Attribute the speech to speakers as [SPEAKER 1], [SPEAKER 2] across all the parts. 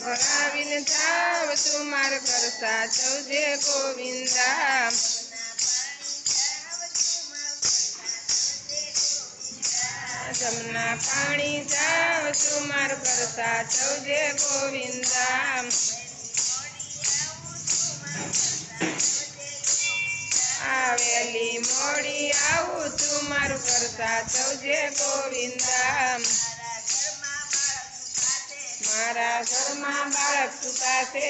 [SPEAKER 1] ભરાવીને જાવ તું માર સાચવજે ગોવિંદા. જમના પાણી જાવ તું માર ઘર સાચવજે ગોવિંદા. આવેલી મોડી આવું તું મારું કરતા સાચવજે ગોવિંદા. મારા ઘરમાં બાળક સુતા છે.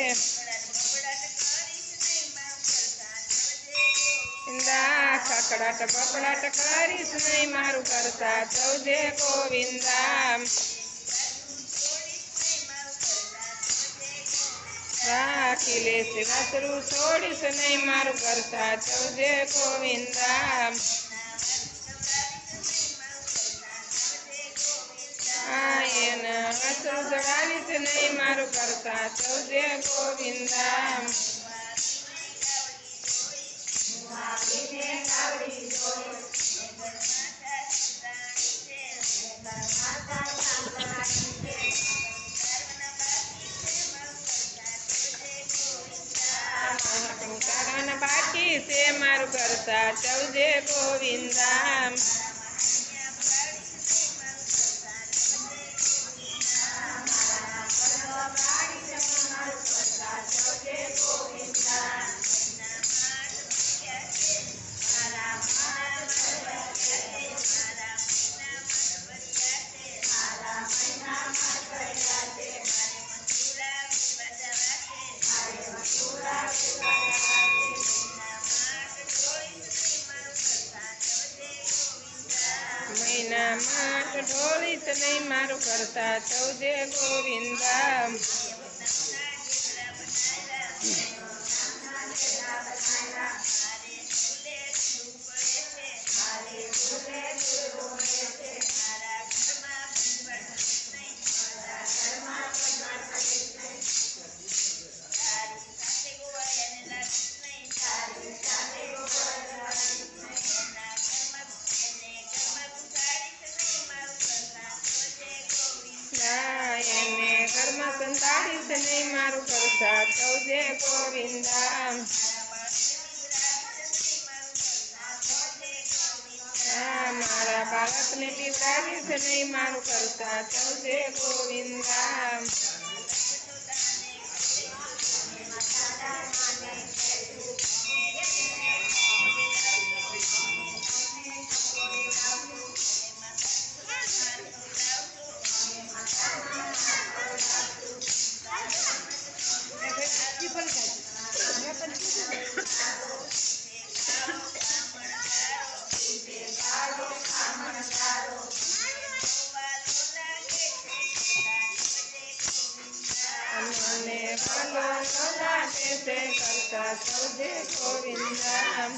[SPEAKER 1] ગોવિંદા કકડાટ કરીશ નહીં, મારું કરતા જવજે ગોવિંદા રાખી લેશે વાસરું છોડીશ નહીં, મારું કરતા જવજે ગોવિંદા નહીં મારું કરતા સાચવજે ગોવિંદા. બાકી છે મારું કરતા. સાચવજે ગોવિંદા. મહિનામાં તો ઢોળીશ નહીં મારું કરતા ચૌદે ગોવિંદા. સંતાડીશ નહીં મારું કરતા સાચવજે ગોવિંદા મારા બાળકને પીવડાવીશ નહીં મારું કરતા. સાચવજે ગોવિંદા. કરતા સૌજે ગોવિંદા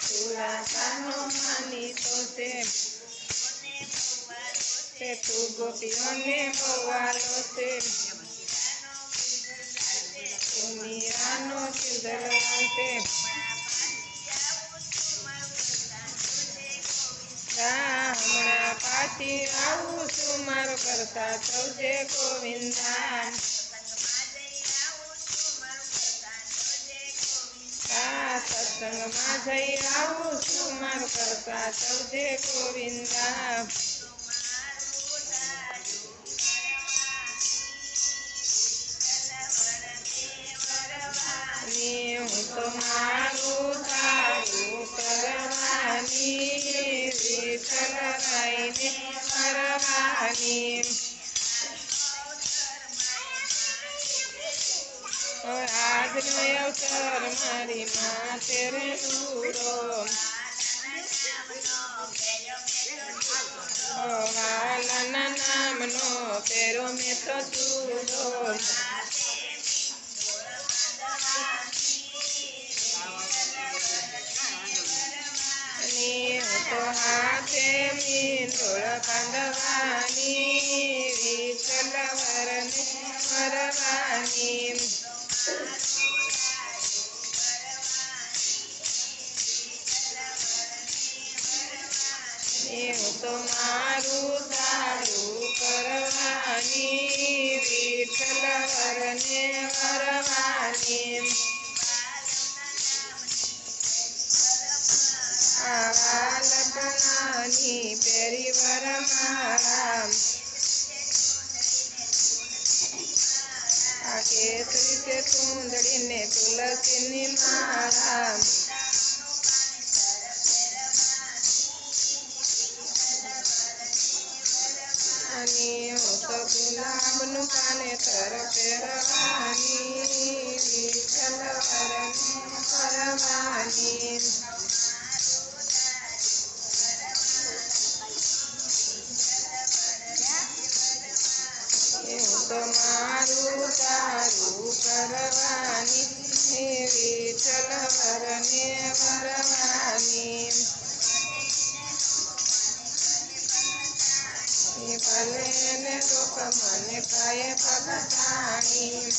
[SPEAKER 1] સુરાતાનો માનીતો છે તે તું ગોપીઓને બવાલો છે મારો કરતા સૌજે ગોવિંદા સત્સંગમાં જઈ આવું છું મારો કરતા ચૌજે ગોવિંદા વિઠ્ઠલરાયને કરવાની આજનો અવસર મારી માતે રે દૂરો વાલાના નામનો પેરો મેં તો દૂરો ની હું તો હાથે મીંદોળ બાંધવાની વિઠ્ઠલ વરને મરવાની
[SPEAKER 2] એવું તો મારું સારું કરવાની લગ્નની પેરી વર મારા આ કેસરી છે કુંદડીને તુલસીની માળા અને હું તો ગુલાબનું પાને તર એવું તો તારું કરવાની હે વિઠ્ઠલ વરને વરવાની ભલે ને દુઃખ મને કાય પગતાણી